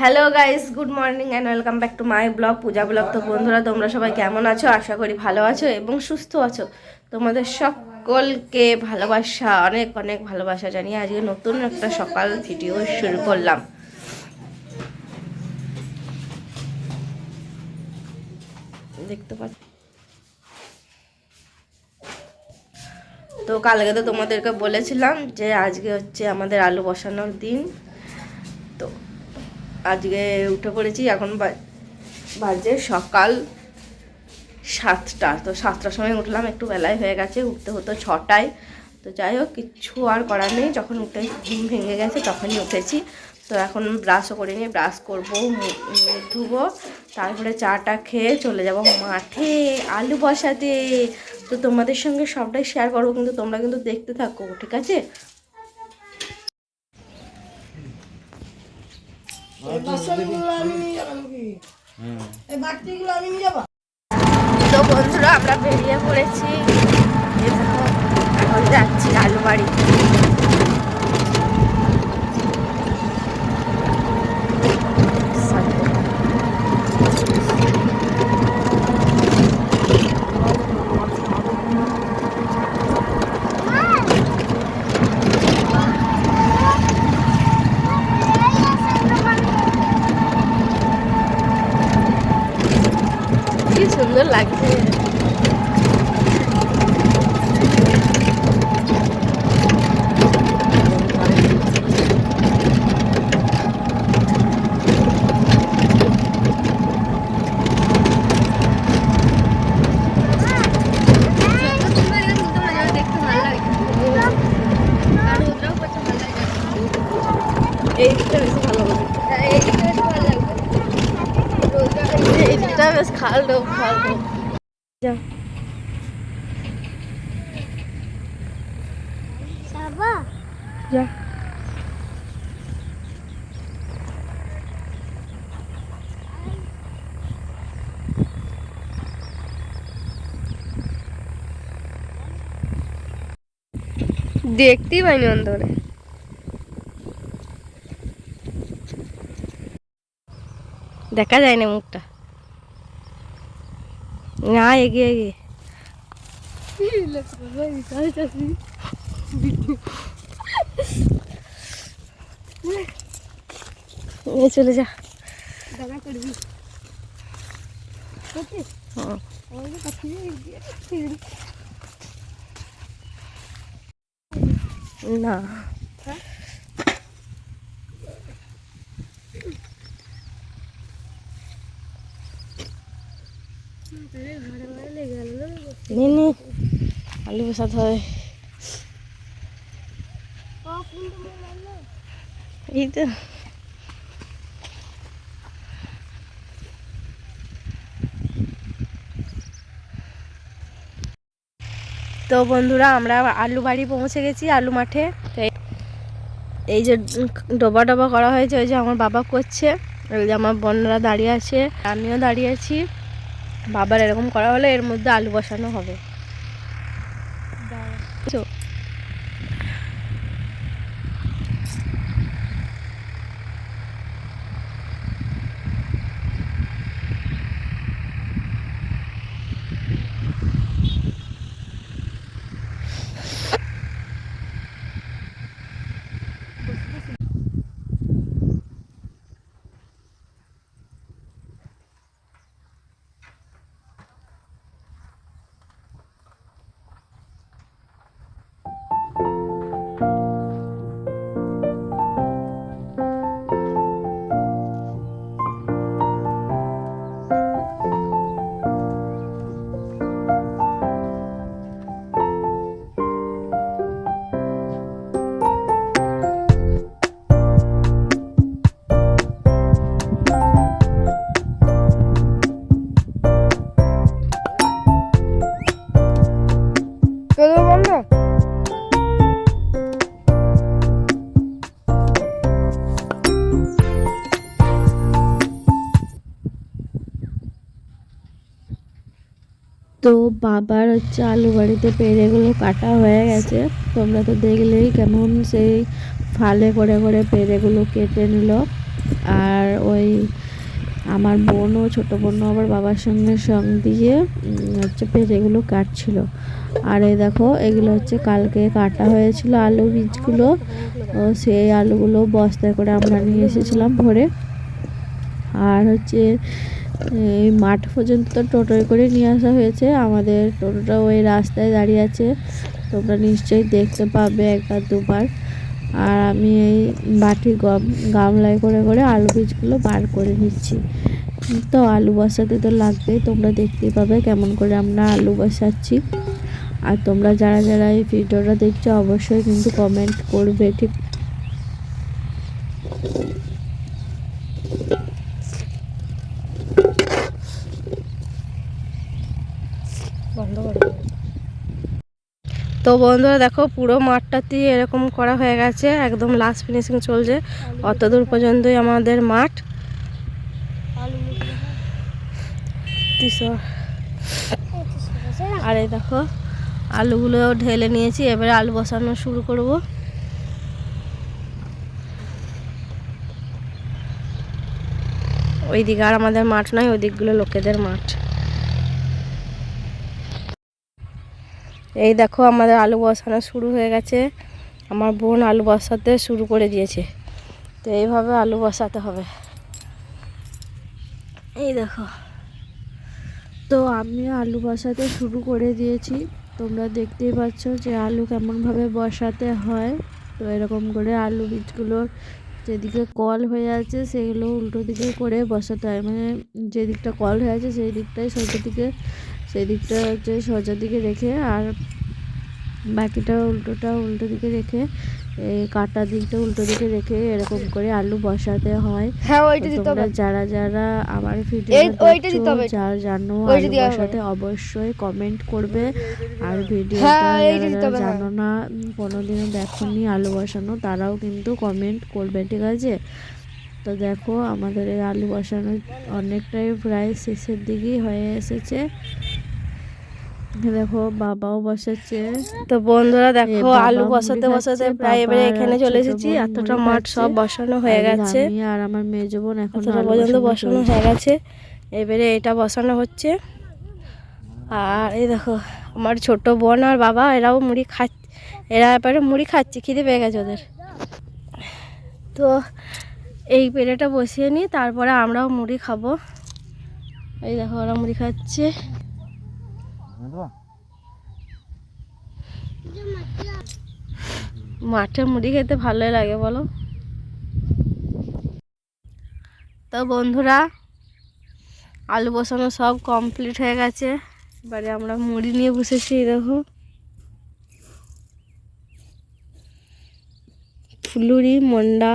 Hello guys good morning and welcome back to my blog Puja blog তো বন্ধুরা, তোমরা সবাই কেমন আছো? আশা করি ভালো আছো এবং সুস্থ আছো। তোমাদের সকলকে ভালোবাসা, অনেক অনেক ভালোবাসা জানিয়ে আজকে নতুন একটা সকাল ভিডিও শুরু করলাম। দেখতে পাচ্ছি? তো কালকে তো তোমাদেরকে বলেছিলাম যে আজকে হচ্ছে আমাদের আলু বসানোর দিন। আজকে উঠে পড়েছি, এখন বাজে সকাল সাতটা। তো সাতটার সময় উঠলাম, একটু বেলায় হয়ে গেছে, উঠতে হতো ছটায়। তো যাই হোক কিচ্ছু আর করার নেই, যখন উঠে ঘুম ভেঙে গেছে তখনই উঠেছি। তো এখন ব্রাশও করে নিয়ে ব্রাশ করব মুখ ধুবো, তারপরে চাটা খেয়ে চলে যাব মাঠে আলু বসাতে। তো তোমাদের সঙ্গে সবটাই শেয়ার করব, কিন্তু তোমরা কিন্তু দেখতে থাকো, ঠিক আছে এই বাসনগুলো আমি নিয়ে যাব নাকি এই বাটিগুলো আমি নিয়ে যাব তো বন্ধুরা আমরা বেরিয়ে পড়েছি। এখন যাচ্ছি আলু বাড়ি কি সুন্দর লাগছে এই দিকটা বেশি ভালো লাগে এই বেশ খালো খালো যা যা। দেখতেই পাইনি অন্ধরে দেখা যায় না মুখটা। না এগিয়ে এগিয়ে। নিয়ে চলে যা। দেখা করবি নে নে আলু বসাতে হবে এই তো। তো বন্ধুরা, আমরা আলু বাড়ি পৌঁছে গেছি আলু মাঠে। এই যে ডোবা ডোবা করা হয়েছে, ওই যে আমার বাবা করছে। ওই যে আমার বোনরা দাঁড়িয়ে আছে, আমিও দাঁড়িয়ে আছি। বাবার এরকম করা হলে এর মধ্যে আলু বসানো হবে। তো তো বাবার হচ্ছে আলু বাড়িতে পেড়েগুলো কাটা হয়ে গেছে। তোমরা তো দেখলেই কেমন সেই ফালে করে করে পেড়েগুলো কেটে নিল। আর ওই আমার বোনও, ছোটো বোনও আবার বাবার সঙ্গে সঙ্গ দিয়ে হচ্ছে পেঁপেগুলো কাটছিল। আর এই দেখো, এগুলো হচ্ছে কালকে কাটা হয়েছিল আলু বীজগুলো। সেই আলুগুলো বস্তায় করে আমরা নিয়ে এসেছিলাম ভরে। আর হচ্ছে এই মাঠ পর্যন্ত টোটোয় করে নিয়ে আসা হয়েছে। আমাদের টোটোটা ওই রাস্তায় দাঁড়িয়ে আছে। তোমরা নিশ্চয়ই দেখতে পাবে একবার দুবার। আর আমি এই বাটি গম, গামলায় করে করে আলু বীজগুলো বার করে নিচ্ছি। তো আলু বসাতে তো লাগবেই। তোমরা দেখতেই পাবে কেমন করে আমরা আলু বসাচ্ছি। আর তোমরা যারা যারা এই ভিডিওটা দেখছ, অবশ্যই কিন্তু কমেন্ট করবে, ঠিক বন্ধ করে দেবো। তো বন্ধুরা দেখো, পুরো মাঠটাতে এরকম করা হয়ে গেছে। একদম লাস্ট ফিনিশিং চলছে। অত দূর পর্যন্তই আমাদের মাঠ। আর এই দেখো আলুগুলো ঢেলে নিয়েছি। এবারে আলু বসানো শুরু করব। ওইদিকে আর আমাদের মাঠ নয় ওই দিকগুলো লোকেদের মাঠ। এই দেখো আমাদের আলু বসানো শুরু হয়ে গেছে। আমার বোন আলু বসাতে শুরু করে দিয়েছে। তো এইভাবে আলু বসাতে হবে। এই দেখো। তো আমি আলু বসাতে শুরু করে দিয়েছি। তোমরা দেখতেই পাচ্ছ যে আলু কেমনভাবে বসাতে হয়। তো এরকম করে আলু বীজগুলোর যেদিকে কল হয়ে আছে, সেগুলো উল্টো দিকে করে বসাতে হয়। মানে যে দিকটা কল হয়ে আছে, সেই দিকটাই সোজা দিকে সেই দিকটা হচ্ছে সোজা দিকে রেখে আর বাকিটা উল্টোটা উল্টো দিকে রেখে এই কাটা দিকটা উল্টো দিকে রেখে এরকম করে আলু বসাতে হয়। হ্যাঁ তো তোমরা যারা যারা আমার ভিডিও ওইটা দিতে হবে। যারা জানো ওইটা আলু বসাতে অবশ্যই কমেন্ট করবে। আর ভিডিওটা হ্যাঁ, এইটা যারা দিতে হবে, হ্যাঁ। জানো না কোনোদিনও দেখোনি আলু বসানো তারাও কিন্তু কমেন্ট করবে ঠিক আছে? তো দেখো আমাদের এই আলু বসানো অনেকটাই প্রায় শেষের দিকেই হয়ে এসেছে। দেখো বাবাও বসাচ্ছে। তো বন্ধুরা দেখো আলু বসাতে বসাতে প্রায় এবারে এখানে চলে এসেছি। এতটা মাঠ সব বসানো হয়ে গেছে। আর আমার মেজো বোন এখন পর্যন্ত বসানো বসানো হয়ে গেছে। এবারে এটা বসানো হচ্ছে। আর এই দেখো আমার ছোট বোন আর বাবা এরাও মুড়ি খাচ্ছে এরা এবারে মুড়ি খাচ্ছে খিদে পেয়ে গেছে ওদের। তো এই পেড়েটা বসিয়ে নিই তারপরে আমরাও মুড়ি খাব। এই দেখো ওরা মুড়ি খাচ্ছে। মাঠে মুড়ি খেতে ভালোই লাগে, বলো। তো বন্ধুরা, আলু বসানো সব কমপ্লিট হয়ে গেছে। এবারে আমরা মুড়ি নিয়ে বসেছি দেখো। ফুলুরি, মন্ডা।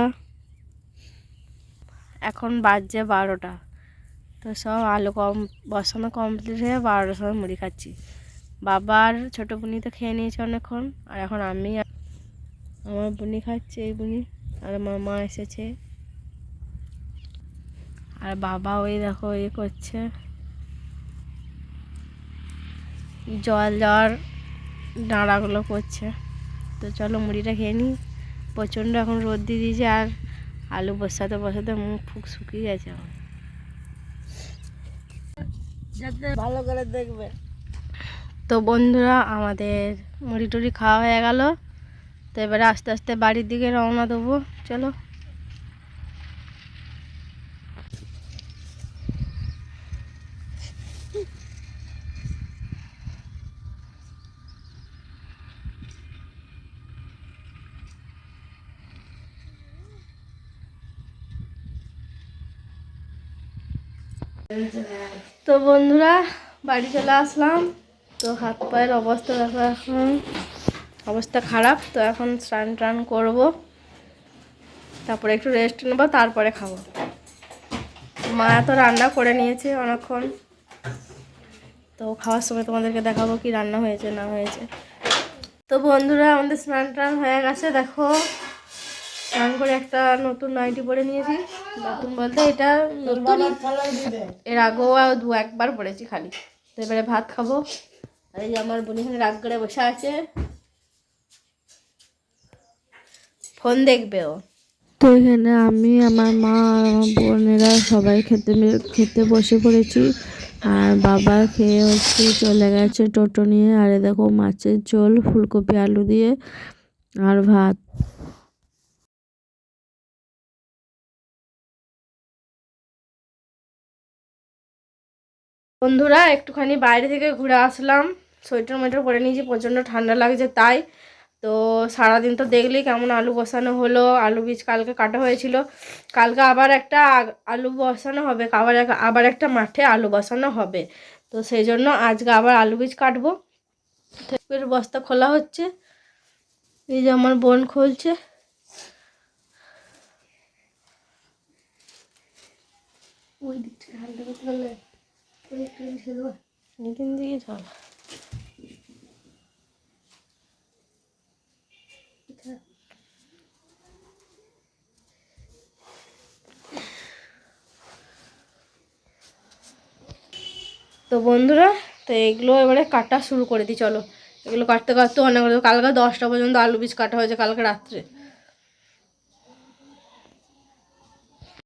এখন বাজছে বারোটা। তো সব আলু কম, বসানো কমপ্লিট হয়ে বারোটার সময় মুড়ি খাচ্ছি। বাবার ছোটো বুনি তো খেয়ে নিয়েছে অনেকক্ষণ, আর এখন আমি আমার বুনি খাচ্ছে এই বুনি, আর আমার মা এসেছে। আর বাবা ওই দেখো ইয়ে করছে। জল জ্বর ডাঁড়াগুলো করছে। তো চলো মুড়িটা খেয়ে নিই। প্রচণ্ড এখন রোদ দিয়ে দিয়েছে, আর আলু বসাতে বসাতে মুখ ফুক শুকিয়ে গেছে আমার। ভালো করে দেখবে। তো বন্ধুরা, আমাদের মুড়ি টুড়ি খাওয়া হয়ে গেল। তো এবারে আস্তে আস্তে বাড়ির দিকে রওনা দেবো। চলো। তো বন্ধুরা, বাড়ি চলে আসলাম। তো হাত পায়ের অবস্থা দেখো এখন। অবস্থা খারাপ, তো এখন স্নান টান করব। তারপরে একটু রেস্ট নেব, তারপরে খাব। মা তো রান্না করে নিয়েছে অনেকক্ষণ। তো খাওয়ার সময় তোমাদেরকে দেখাবো কি রান্না হয়েছে, না হয়েছে। তো বন্ধুরা, আমাদের স্নান টান হয়ে গেছে, দেখো। স্নান করে একটা নতুন নাইটি পরে নিয়েছি। নতুন বলতে এটা নতুন এর আগেও দু একবার পড়েছি খালি। তো এবারে ভাত খাব। আর এই আমার বোন এখানে রাগ করে বসে আছে। ফোন দেখবে ও। তো এখানে আমি আমার মা আর আমার বোনেরা সবাই খেতে খেতে বসে পড়েছি। আর বাবা খেয়ে হচ্ছে চলে গেছে টোটো নিয়ে। আর দেখো মাছের ঝোল ফুলকপি আলু দিয়ে। আর ভাত। বন্ধুরা, একটুখানি বাইরে থেকে ঘুরে আসলাম। সোয়েটার মোয়েটার পরে নিয়েছি, প্রচণ্ড ঠান্ডা লাগছে তাই। তো সারাদিন তো দেখলি কেমন আলু বসানো হলো। আলু বীজ কালকে কাটা হয়েছিল। কালকে আবার একটা আলু বসানো হবে। আবার আবার একটা মাঠে আলু বসানো হবে। তো সেই জন্য আজকে আবার আলু বীজ কাটবো। বস্তা খোলা হচ্ছে। এই যে আমার বোন খুলছে। ওই দিক তো বন্ধুরা, তো এগুলো এবারে কাটা শুরু করে দিই, চলো। এগুলো কাটতে কাটতে অনেক কালকে দশটা পর্যন্ত আলু বীজ কাটা হয়েছে, কালকে রাত্রে।